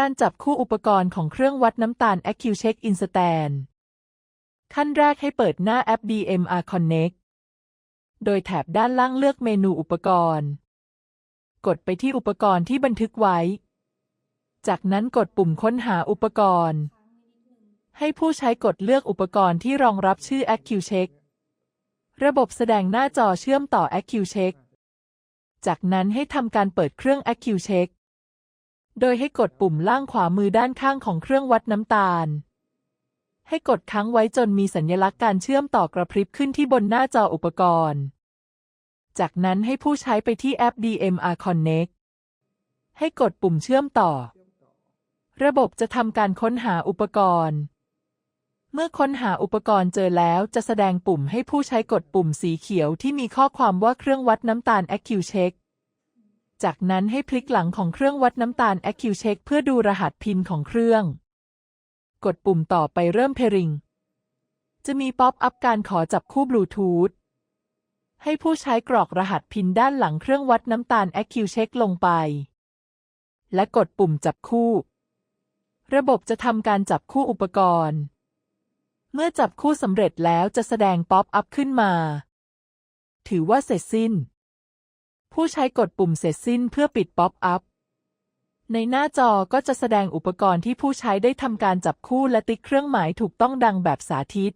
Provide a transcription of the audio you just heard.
การจับคู่อุปกรณ์ของเครื่องวัดน้ำตาล AccuCheck Instant ขั้นแรกให้เปิดหน้าแอป DMR Connect โดยแถบด้านล่างเลือกเมนูอุปกรณ์ กดไปที่อุปกรณ์ที่บันทึกไว้ จากนั้นกดปุ่มค้นหาอุปกรณ์ ให้ผู้ใช้กดเลือกอุปกรณ์ที่รองรับชื่อ AccuCheck ระบบแสดงหน้าจอเชื่อมต่อ AccuCheck จากนั้นให้ทำการเปิดเครื่อง AccuCheck โดยให้กดปุ่มล่างขวามือด้านข้างของเครื่องวัดน้ำตาล ให้กดค้างไว้จนมีสัญลักษณ์การเชื่อมต่อกระพริบขึ้นที่บนหน้าจออุปกรณ์ จากนั้นให้ผู้ใช้ไปที่แอป DMR Connect ให้กดปุ่มเชื่อมต่อ ระบบจะทำการค้นหาอุปกรณ์ เมื่อค้นหาอุปกรณ์เจอแล้วจะแสดงปุ่มให้ผู้ใช้กดปุ่มสีเขียวที่มีข้อความว่าเครื่องวัดน้ำตาล AccuCheck จากนั้นให้พลิกหลังของเครื่องวัดน้ำตาล AccuCheck เพื่อดูรหัสพินของเครื่อง กดปุ่มต่อไปเริ่มเพริง จะมีป๊อปอัพการขอจับคู่บลูทูธให้ผู้ใช้กรอกรหัสพินด้านหลังเครื่องวัดน้ำตาล AccuCheck ลงไป และกดปุ่มจับคู่ ระบบจะทำการจับคู่อุปกรณ์ เมื่อจับคู่สำเร็จแล้วจะแสดงป๊อปอัพขึ้นมา ถือว่าเสร็จสิ้น ผู้ใช้กดปุ่มเสร็จสิ้นเพื่อปิดป๊อปอัพ ในหน้าจอก็จะแสดงอุปกรณ์ที่ผู้ใช้ได้ทำการจับคู่และติ๊กเครื่องหมายถูกต้องดังแบบสาธิต